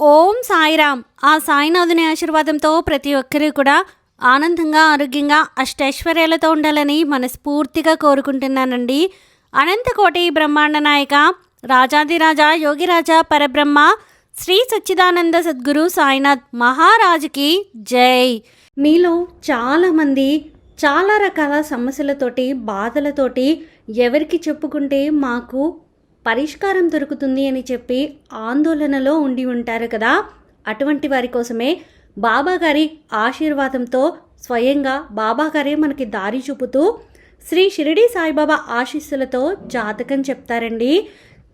ఓం సాయిరామ్. ఆ సాయినాథుని ఆశీర్వాదంతో ప్రతి ఒక్కరూ కూడా ఆనందంగా ఆరోగ్యంగా అష్టైశ్వర్యాలతో ఉండాలని మనస్ఫూర్తిగా కోరుకుంటున్నానండి. అనంతకోటి బ్రహ్మాండ నాయక రాజాదిరాజా యోగిరాజా పరబ్రహ్మ శ్రీ సచ్చిదానంద సద్గురు సాయినాథ్ మహారాజుకి జై. మీలో చాలామంది చాలా రకాల సమస్యలతోటి బాధలతోటి ఎవరికి చెప్పుకుంటే మాకు పరిష్కారం దొరుకుతుంది అని చెప్పి ఆందోళనలో ఉండి ఉంటారు కదా. అటువంటి వారి కోసమే బాబా గారి ఆశీర్వాదంతో స్వయంగా బాబా గారే మనకి దారి చూపుతూ శ్రీ షిరిడి సాయిబాబా ఆశీస్సులతో జాతకం చెప్తారండి.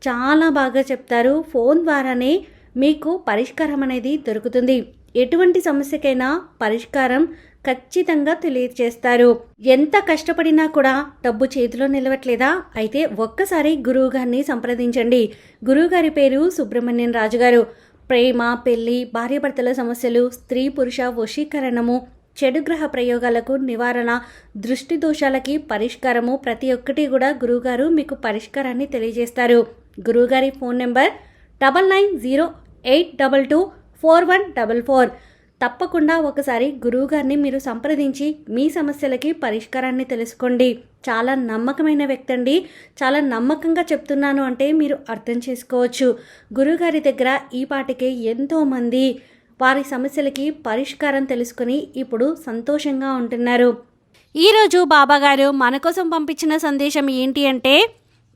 చాలా బాగా చెప్తారు. ఫోన్ ద్వారానే మీకు పరిష్కారం అనేది దొరుకుతుంది. ఎటువంటి సమస్యకైనా పరిష్కారం ఖచ్చితంగా తెలియజేస్తారు. ఎంత కష్టపడినా కూడా డబ్బు చేతిలో నిలవట్లేదా? అయితే ఒక్కసారి గురువు గారిని సంప్రదించండి. గురువుగారి పేరు సుబ్రహ్మణ్యం రాజు గారు ప్రేమ పెళ్ళి భార్యాభర్తల సమస్యలు స్త్రీ పురుష వశీకరణము చెడు గ్రహ ప్రయోగాలకు నివారణ దృష్టి దోషాలకి పరిష్కారము ప్రతి ఒక్కటి కూడా గురువుగారు మీకు పరిష్కారాన్ని తెలియజేస్తారు. గురువుగారి phone number double nine zero eight double two four one double four. తప్పకుండా ఒకసారి గురువుగారిని మీరు సంప్రదించి మీ సమస్యలకి పరిష్కారాన్ని తెలుసుకోండి. చాలా నమ్మకమైన వ్యక్తి అండి చాలా నమ్మకంగా చెప్తున్నాను అంటే మీరు అర్థం చేసుకోవచ్చు. గురువుగారి దగ్గర ఈ పాటికే ఎంతోమంది వారి సమస్యలకి పరిష్కారం తెలుసుకొని ఇప్పుడు సంతోషంగా ఉంటున్నారు. ఈరోజు బాబాగారు మన కోసం పంపించిన సందేశం ఏంటి అంటే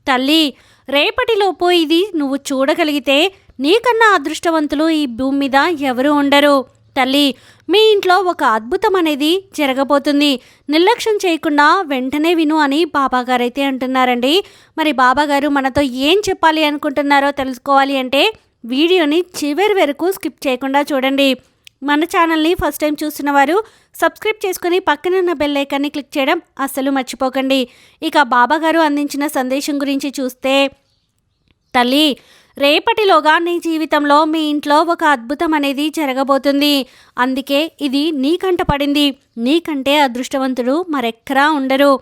తల్లి రేపటిలోపు ఇది నువ్వు చూడగలిగితే నీకన్నా అదృష్టవంతులు ఈ భూమి మీద ఎవరు ఉండరు. తల్లి మీ ఇంట్లో ఒక అద్భుతం అనేది జరగబోతుంది. నిర్లక్ష్యం చేయకుండా వెంటనే విను అని బాబాగారైతే అంటున్నారండి. మరి బాబాగారు మనతో ఏం చెప్పాలి అనుకుంటున్నారో తెలుసుకోవాలి అంటే వీడియోని చివరి వరకు స్కిప్ చేయకుండా చూడండి. మన ఛానల్ని ఫస్ట్ టైం చూసిన వారు సబ్స్క్రైబ్ చేసుకుని పక్కన ఉన్న బెల్ ఐకాన్ని క్లిక్ చేయడం అస్సలు మర్చిపోకండి. ఇక బాబాగారు అందించిన సందేశం గురించి చూస్తే తల్లి రేపటిలోగా నీ జీవితంలో మీ ఇంట్లో ఒక అద్భుతం అనేది జరగబోతుంది. అందుకే ఇది నీకంట పడింది. నీకంటే అదృష్టవంతుడు మరెక్కడా ఉండరు.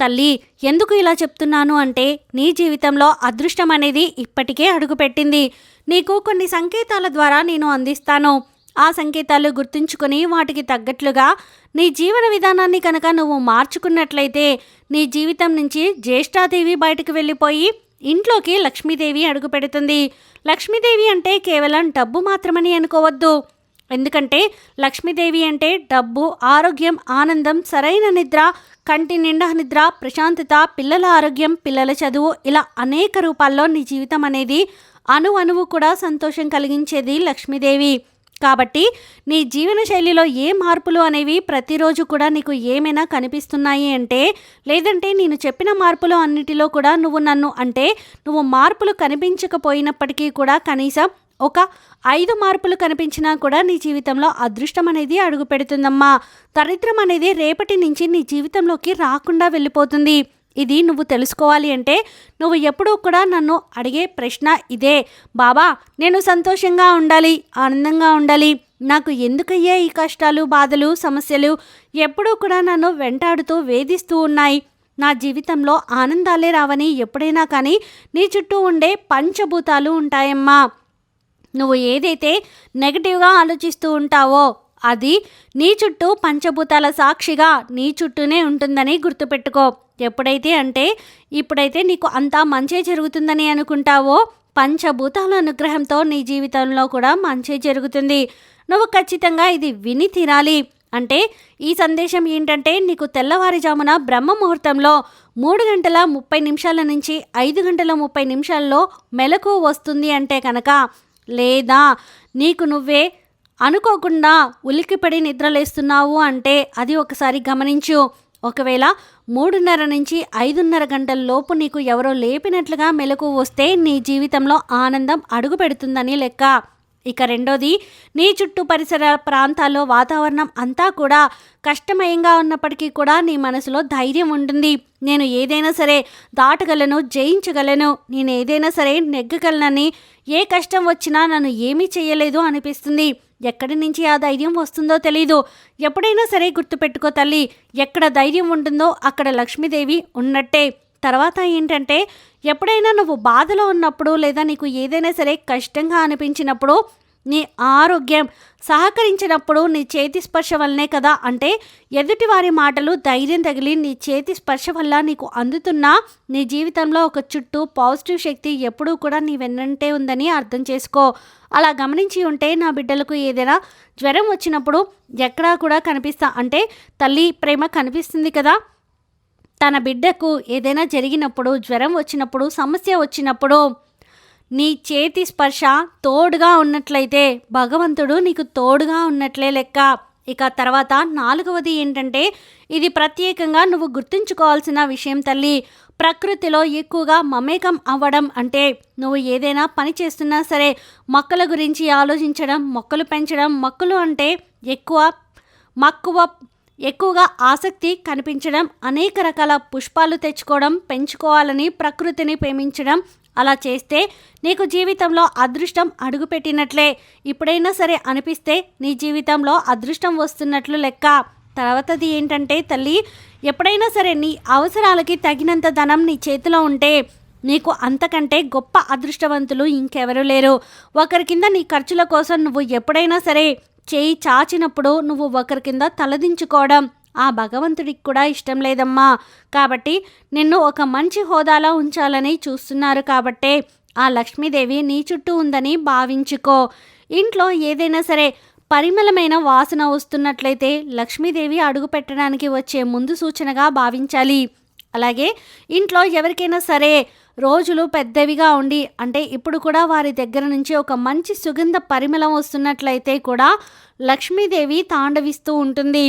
తల్లి ఎందుకు ఇలా చెప్తున్నాను అంటే నీ జీవితంలో అదృష్టం అనేది ఇప్పటికే అడుగుపెట్టింది. నీకు కొన్ని సంకేతాల ద్వారా నేను అందిస్తాను. ఆ సంకేతాలు గుర్తుంచుకొని వాటికి తగ్గట్లుగా నీ జీవన విధానాన్ని కనుక నువ్వు మార్చుకున్నట్లయితే నీ జీవితం నుంచి జ్యేష్ఠాదేవి బయటకు వెళ్ళిపోయి ఇంట్లోకి లక్ష్మీదేవి అడుగు పెడుతుంది. లక్ష్మీదేవి అంటే కేవలం డబ్బు మాత్రమని అనుకోవద్దు. ఎందుకంటే లక్ష్మీదేవి అంటే డబ్బు ఆరోగ్యం ఆనందం సరైన నిద్ర కంటి నిండా నిద్ర ప్రశాంతత పిల్లల ఆరోగ్యం పిల్లల చదువు ఇలా అనేక రూపాల్లో నీ జీవితం అనేది అణు అణువు కూడా సంతోషం కలిగించేది లక్ష్మీదేవి. కాబట్టి నీ జీవన శైలిలో ఏ మార్పులు అనేవి ప్రతిరోజు కూడా నీకు ఏమైనా కనిపిస్తున్నాయి అంటే లేదంటే నేను చెప్పిన మార్పులు అన్నిటిలో కూడా నువ్వు నన్ను అంటే నువ్వు మార్పులు కనిపించకపోయినప్పటికీ కూడా కనీసం ఒక ఐదు మార్పులు కనిపించినా కూడా నీ జీవితంలో అదృష్టం అనేది అడుగు పెడుతుందమ్మా దరిద్రం అనేది రేపటి నుంచి నీ జీవితంలోకి రాకుండా వెళ్ళిపోతుంది. ఇది నువ్వు తెలుసుకోవాలి అంటే నువ్వు ఎప్పుడూ కూడా నన్ను అడిగే ప్రశ్న ఇదే. బాబా నేను సంతోషంగా ఉండాలి ఆనందంగా ఉండాలి. నాకు ఎందుకయ్యే ఈ కష్టాలు బాధలు సమస్యలు ఎప్పుడూ కూడా నన్ను వెంటాడుతూ వేధిస్తూ ఉన్నాయి. నా జీవితంలో ఆనందాలే రావని ఎప్పుడైనా కానీ నీ చుట్టూ ఉండే పంచభూతాలు ఉంటాయమ్మా. నువ్వు ఏదైతే నెగటివ్గా ఆలోచిస్తూ ఉంటావో అది నీ చుట్టూ పంచభూతాల సాక్షిగా నీ చుట్టూనే ఉంటుందని గుర్తుపెట్టుకో. ఎప్పుడైతే అంటే ఇప్పుడైతే నీకు అంతా మంచే జరుగుతుందని అనుకుంటావో పంచభూతాల అనుగ్రహంతో నీ జీవితంలో కూడా మంచే జరుగుతుంది. నువ్వు ఖచ్చితంగా ఇది విని తీరాలి. అంటే ఈ సందేశం ఏంటంటే నీకు తెల్లవారుజామున బ్రహ్మ ముహూర్తంలో మూడు గంటల ముప్పై నిమిషాల నుంచి ఐదు గంటల ముప్పై నిమిషాల్లో మెలకు వస్తుంది అంటే కనుక లేదా నీకు నువ్వే అనుకోకుండా ఉలిక్కిపడి నిద్రలేస్తున్నావు అంటే అది ఒకసారి గమనించు. ఒకవేళ మూడున్నర నుంచి ఐదున్నర గంటల లోపు నీకు ఎవరో లేపినట్లుగా మెలకు వస్తే నీ జీవితంలో ఆనందం అడుగు పెడుతుందని లెక్క. ఇక రెండోది నీ చుట్టూ పరిసర ప్రాంతాల్లో వాతావరణం అంతా కూడా కష్టమయంగా ఉన్నప్పటికీ కూడా నీ మనసులో ధైర్యం ఉంటుంది. నేను ఏదైనా సరే దాటగలను జయించగలను. నేను ఏదైనా సరే నెగ్గగలనని ఏ కష్టం వచ్చినా నన్ను ఏమీ చేయలేదు అనిపిస్తుంది. ఎక్కడి నుంచి ఆ ధైర్యం వస్తుందో తెలీదు. ఎప్పుడైనా సరే గుర్తుపెట్టుకో తల్లి ఎక్కడ ధైర్యం ఉంటుందో అక్కడ లక్ష్మీదేవి ఉన్నట్టే. తర్వాత ఏంటంటే ఎప్పుడైనా నువ్వు బాధలో ఉన్నప్పుడు లేదా నీకు ఏదైనా సరే కష్టంగా అనిపించినప్పుడు నీ ఆరోగ్యం సహకరించినప్పుడు నీ చేతి స్పర్శ వల్లనే కదా? అంటే ఎదుటి వారి మాటలు ధైర్యం తగిలి నీ చేతి స్పర్శ వల్ల నీకు అందుతున్న నీ జీవితంలో ఒక చుట్టూ పాజిటివ్ శక్తి ఎప్పుడూ కూడా నీ వెన్నంటే ఉందని అర్థం చేసుకో. అలా గమనించి ఉంటే నా బిడ్డలకు ఏదైనా జ్వరం వచ్చినప్పుడు ఎక్కడా కూడా కనిపిస్తా. అంటే తల్లి ప్రేమ కనిపిస్తుంది కదా? తన బిడ్డకు ఏదైనా జరిగినప్పుడు జ్వరం వచ్చినప్పుడు సమస్య వచ్చినప్పుడు నీ చేతి స్పర్శ తోడుగా ఉన్నట్లయితే భగవంతుడు నీకు తోడుగా ఉన్నట్లే లెక్క. ఇక తర్వాత నాలుగవది ఏంటంటే ఇది ప్రత్యేకంగా నువ్వు గుర్తుంచుకోవాల్సిన విషయం తల్లి. ప్రకృతిలో ఎక్కువగా మమేకం అవ్వడం అంటే నువ్వు ఏదైనా పని చేస్తున్నా సరే మొక్కల గురించి ఆలోచించడం మొక్కలు పెంచడం మొక్కలు అంటే ఎక్కువ మక్కువ ఎక్కువగా ఆసక్తి కనిపించడం అనేక రకాల పుష్పాలు తెచ్చుకోవడం పెంచుకోవాలని ప్రకృతిని ప్రేమించడం అలా చేస్తే నీకు జీవితంలో అదృష్టం అడుగుపెట్టినట్లే. ఇప్పుడైనా సరే అనిపిస్తే నీ జీవితంలో అదృష్టం వస్తున్నట్లు లెక్క. తర్వాతది ఏంటంటే తల్లి ఎప్పుడైనా సరే నీ అవసరాలకి తగినంత ధనం నీ చేతిలో ఉంటే నీకు అంతకంటే గొప్ప అదృష్టవంతులు ఇంకెవరూ లేరు. ఒకరి కింద నీ ఖర్చుల కోసం నువ్వు ఎప్పుడైనా సరే చేయి చాచినప్పుడు నువ్వు ఒకరి కింద తలదించుకోవడం ఆ భగవంతుడికి కూడా ఇష్టం లేదమ్మా. కాబట్టి నిన్ను ఒక మంచి హోదాలో ఉంచాలని చూస్తున్నారు కాబట్టే ఆ లక్ష్మీదేవి నీ చుట్టూ ఉందని భావించుకో. ఇంట్లో ఏదైనా సరే పరిమళమైన వాసన వస్తున్నట్లయితే లక్ష్మీదేవి అడుగు పెట్టడానికి వచ్చే ముందు సూచనగా భావించాలి. అలాగే ఇంట్లో ఎవరికైనా సరే రోజులు పెద్దవిగా ఉండి అంటే ఇప్పుడు కూడా వారి దగ్గర నుంచి ఒక మంచి సుగంధ పరిమళం వస్తున్నట్లయితే కూడా లక్ష్మీదేవి తాండవిస్తూ ఉంటుంది.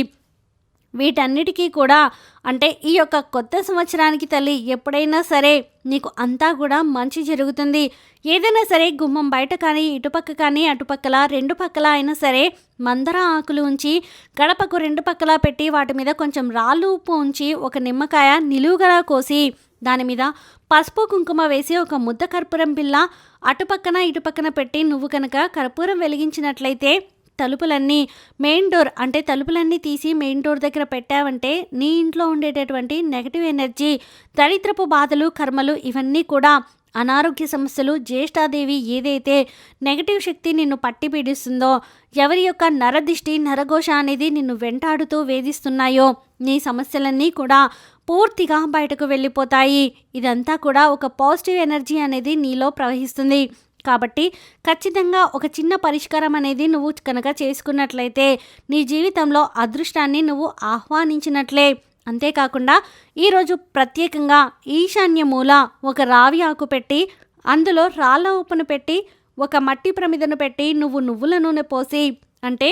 వీటన్నిటికీ కూడా అంటే ఈ యొక్క కొత్త సంవత్సరానికి తల్లి ఎప్పుడైనా సరే నీకు అంతా కూడా మంచి జరుగుతుంది. ఏదైనా సరే గుమ్మం బయట కానీ ఇటుపక్క కానీ అటుపక్కల రెండు పక్కల అయినా సరే మందర ఆకులు ఉంచి గడపకు రెండు పక్కల పెట్టి వాటి మీద కొంచెం రాళ్ళు ఉప్పు ఉంచి ఒక నిమ్మకాయ నిలువుగా కోసి దాని మీద పసుపు కుంకుమ వేసి ఒక ముద్ద కర్పూరం పిల్ల అటుపక్కన ఇటుపక్కన పెట్టి నువ్వు కనుక కర్పూరం వెలిగించినట్లయితే తలుపులన్నీ మెయిన్ డోర్ అంటే తలుపులన్నీ తీసి మెయిన్ డోర్ దగ్గర పెట్టావంటే నీ ఇంట్లో ఉండేటటువంటి నెగటివ్ ఎనర్జీ దరిద్రపు బాధలు కర్మలు ఇవన్నీ కూడా అనారోగ్య సమస్యలు జ్యేష్ఠాదేవి ఏదైతే నెగటివ్ శక్తి నిన్ను పట్టి పీడిస్తుందో ఎవరి యొక్క నరదిష్టి నరఘోష అనేది నిన్ను వెంటాడుతూ వేధిస్తున్నాయో నీ సమస్యలన్నీ కూడా పూర్తిగా బయటకు వెళ్ళిపోతాయి. ఇదంతా కూడా ఒక పాజిటివ్ ఎనర్జీ అనేది నీలో ప్రవహిస్తుంది. కాబట్టి ఖచ్చితంగా ఒక చిన్న పరిష్కారం అనేది నువ్వు కనుక చేసుకున్నట్లయితే నీ జీవితంలో అదృష్టాన్ని నువ్వు ఆహ్వానించినట్లే. అంతేకాకుండా ఈరోజు ప్రత్యేకంగా ఈశాన్య మూల ఒక రావి ఆకు పెట్టి అందులో రాళ్ళ ఉప్పును పెట్టి ఒక మట్టి ప్రమిదను పెట్టి నువ్వు నువ్వుల నూనె పోసి అంటే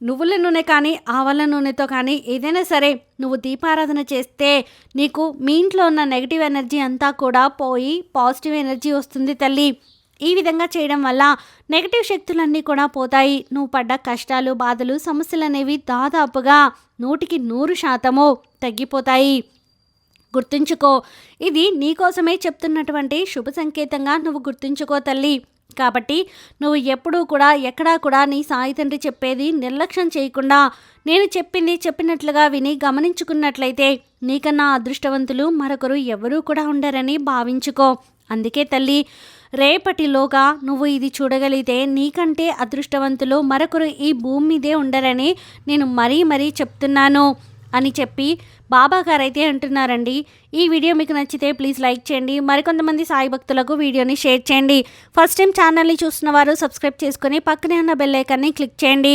నువ్వుల నూనె కానీ ఆవల నూనెతో కానీ ఏదైనా సరే నువ్వు దీపారాధన చేస్తే నీకు మీ ఇంట్లో ఉన్న నెగిటివ్ ఎనర్జీ అంతా కూడా పోయి పాజిటివ్ ఎనర్జీ వస్తుంది తల్లి. ఈ విధంగా చేయడం వల్ల నెగటివ్ శక్తులన్నీ కూడా పోతాయి. నువ్వు పడ్డ కష్టాలు బాధలు సమస్యలు అనేవి దాదాపుగా నూటికి నూరు శాతము తగ్గిపోతాయి. గుర్తుంచుకో ఇది నీకోసమే చెప్తున్నటువంటి శుభ సంకేతంగా నువ్వు గుర్తుంచుకో తల్లి. కాబట్టి నువ్వు ఎప్పుడూ కూడా ఎక్కడా కూడా నీ సాయి తండ్రి చెప్పేది నిర్లక్ష్యం చేయకుండా నేను చెప్పింది చెప్పినట్లుగా విని గమనించుకున్నట్లయితే నీకన్నా అదృష్టవంతులు మరొకరు ఎవరూ కూడా ఉండరని భావించుకో. అందుకే తల్లి రేపటిలోగా నువ్వు ఇది చూడగలిగితే నీకంటే అదృష్టవంతులు మరొకరు ఈ భూమి మీదే ఉండరని నేను మరీ మరీ చెప్తున్నాను అని చెప్పి బాబా గారు అయితే అంటున్నారండి. ఈ వీడియో మీకు నచ్చితే ప్లీజ్ లైక్ చేయండి. మరికొంతమంది సాయి భక్తులకు వీడియోని షేర్ చేయండి. ఫస్ట్ టైం ఛానల్ని చూస్తున్న వారు సబ్స్క్రైబ్ చేసుకొని పక్కనే ఉన్న బెల్ ఐకాన్ని క్లిక్ చేయండి.